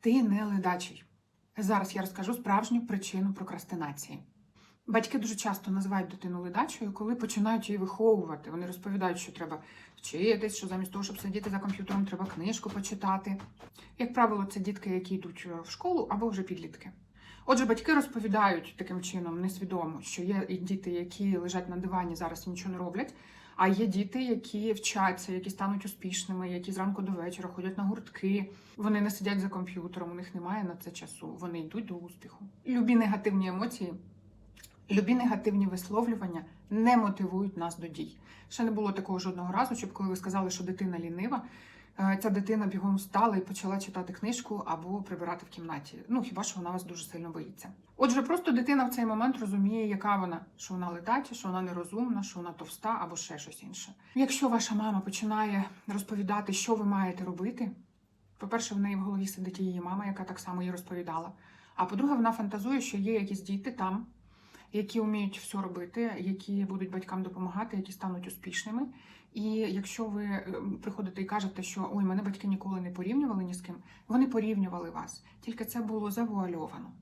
Ти не ледачий. Зараз я розкажу справжню причину прокрастинації. Батьки дуже часто називають дитину ледачою, коли починають її виховувати. Вони розповідають, що треба вчитись, що замість того, щоб сидіти за комп'ютером, треба книжку почитати. Як правило, це дітки, які йдуть е, в школу або вже підлітки. Отже, батьки розповідають таким чином несвідомо, що є діти, які лежать на дивані зараз і нічого не роблять. А є діти, які вчаться, які стануть успішними, які зранку до вечора ходять на гуртки. Вони не сидять за комп'ютером, у них немає на це часу. Вони йдуть до успіху. Любі негативні емоції, любі негативні висловлювання не мотивують нас до дій. Ще не було такого жодного разу, щоб коли ви сказали, що дитина лінива, ця дитина бігом встала і почала читати книжку або прибирати в кімнаті. Ну хіба що вона вас дуже сильно боїться. Отже, просто дитина в цей момент розуміє, яка вона, що вона летача, що вона нерозумна, що вона товста або ще щось інше. Якщо ваша мама починає розповідати, що ви маєте робити, по-перше, в неї в голові сидить її мама, яка так само їй розповідала. А по-друге, вона фантазує, що є якісь діти там, які вміють все робити, які будуть батькам допомагати, які стануть успішними. І якщо ви е, приходите і кажете, що ой, мене батьки ніколи не порівнювали ні з ким, вони порівнювали вас, тільки це було завуальовано.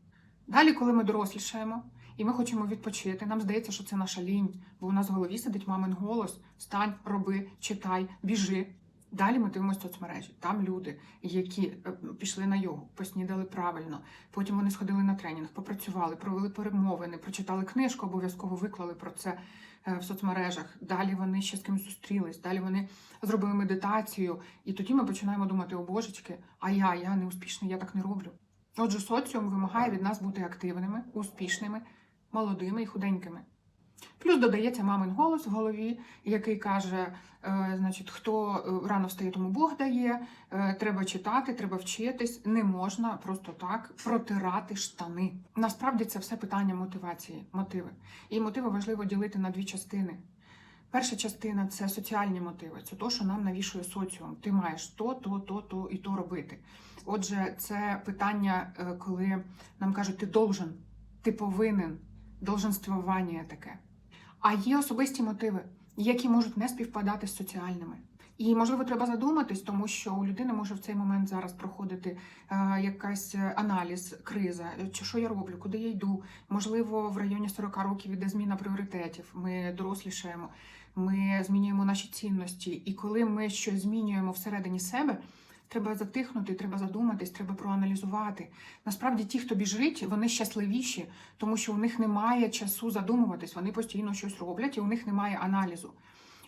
Далі, коли ми дорослішаємо і ми хочемо відпочити, нам здається, що це наша лінь, бо у нас в голові сидить мамин голос: встань, роби, читай, біжи. Далі ми дивимося соцмережі. Там люди, які е, пішли на йогу, поснідали правильно. Потім вони сходили на тренінг, попрацювали, провели перемовини, прочитали книжку, обов'язково виклали про це е, в соцмережах. Далі вони ще з кимось зустрілись, далі вони зробили медитацію. І тоді ми починаємо думати: о божечки, а я, я не успішний, я так не роблю. Отже, соціум вимагає від нас бути активними, успішними, молодими і худенькими. Плюс додається мамин голос в голові, який каже: е, значить, хто е, рано встає, тому Бог дає, е, треба читати, треба вчитись, не можна просто так протирати штани. Насправді це все питання мотивації, мотиви. І мотиви важливо ділити на дві частини. Перша частина це соціальні мотиви, це то, що нам навішує соціум. Ти маєш то, то, то, то і то робити. Отже, це питання, коли нам кажуть, ти должен, ти повинен, долженствування таке. А є особисті мотиви, які можуть не співпадати з соціальними. І можливо треба задуматись, тому що у людини може в цей момент зараз проходити е, якась аналіз, криза, е, чи що я роблю, куди я йду. Можливо, в районі 40 років іде зміна пріоритетів. Ми дорослішаємо, ми змінюємо наші цінності. І коли ми щось змінюємо всередині себе, треба затихнути, треба задуматись, треба проаналізувати. Насправді, ті, хто біжить, вони щасливіші, тому що у них немає часу задумуватись, вони постійно щось роблять, і у них немає аналізу.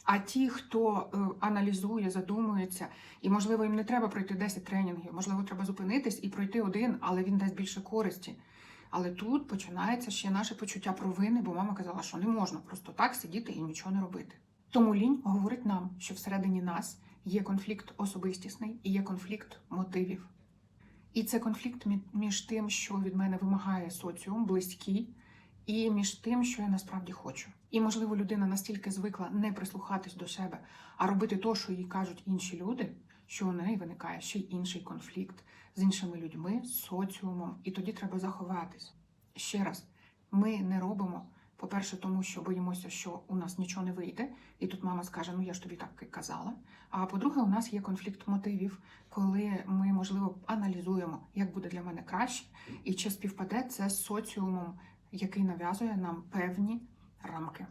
А ті, хто е, аналізує, задумується, і можливо їм не треба пройти 10 тренінгів, можливо, треба зупинитись і пройти один, але він дасть більше користі. Але тут починається ще наше почуття провини, бо мама казала, що не можна просто так сидіти і нічого не робити. Тому лінь говорить нам, що всередині нас є конфлікт особистісний і є конфлікт мотивів. І це конфлікт між тим, що від мене вимагає соціум, близький, і між тим, що я насправді хочу. І, можливо, людина настільки звикла не прислухатись до себе, а робити то, що їй кажуть інші люди, що у неї виникає ще й інший конфлікт з іншими людьми, з соціумом, і тоді треба заховатись. Ще раз, ми не робимо. По-перше, тому що боїмося, що у нас нічого не вийде, і тут мама скаже: Ну я ж тобі так і казала. А по-друге, у нас є конфлікт мотивів, коли ми, можливо, аналізуємо, як буде для мене краще, і чи співпаде це з соціумом, який нав'язує нам певні рамки.